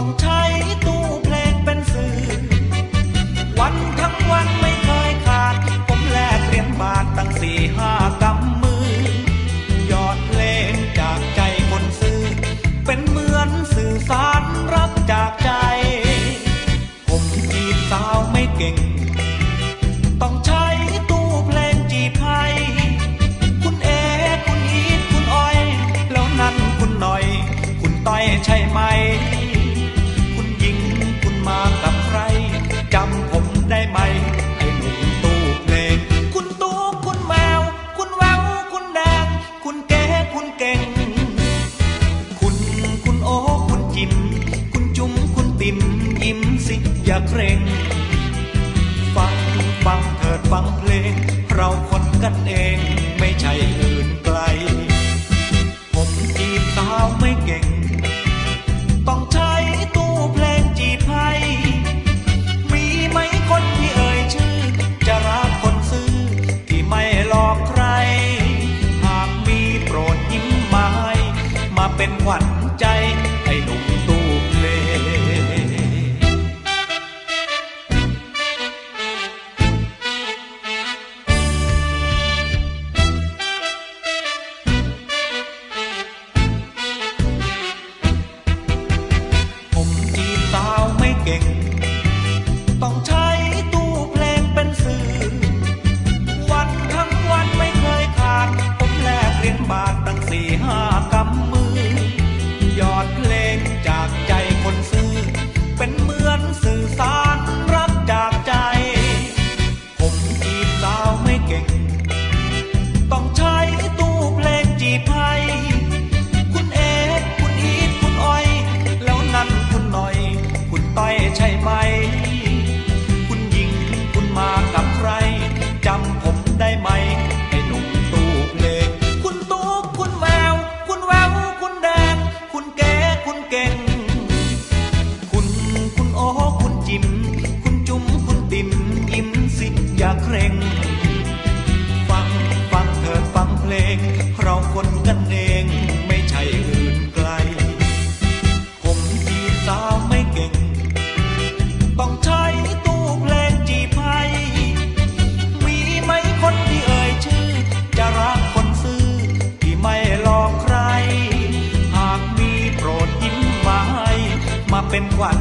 bằng trai ยิ้มสิอย่าเคร่ง ฟังฟังเถิดฟังเพลง เราคนกันเองไม่ใช่อื่นไกล ผมจีบสาวไม่เก่ง ต้องใช้ตู้เพลงจีบให้มีไหมคนที่เอ่ยชื่อ จะรักคนซื้อที่ไม่หลอกใคร หากมีโปรดยิ้มไม้มาเป็นวัน คนกันเองไม่ใช่อื่นไกล ผมจีบสาวไม่เก่ง ต้องใช้ตู้เพลงจีไพมีไหมคนที่เอ่ยชื่อ จะรักคนซื่อที่ไม่หลอกใคร หากมีโปรดยิ้มมาให้มาเป็นขวัญ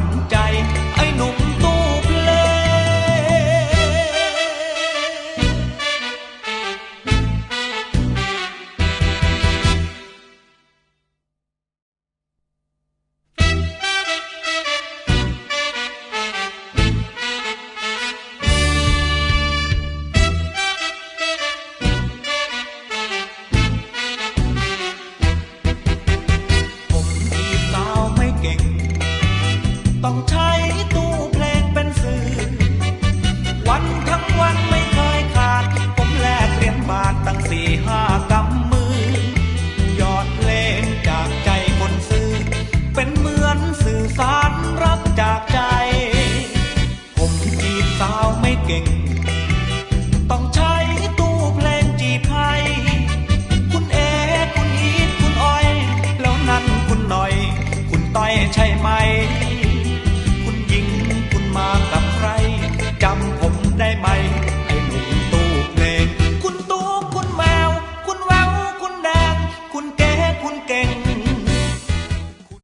ใช่ไหม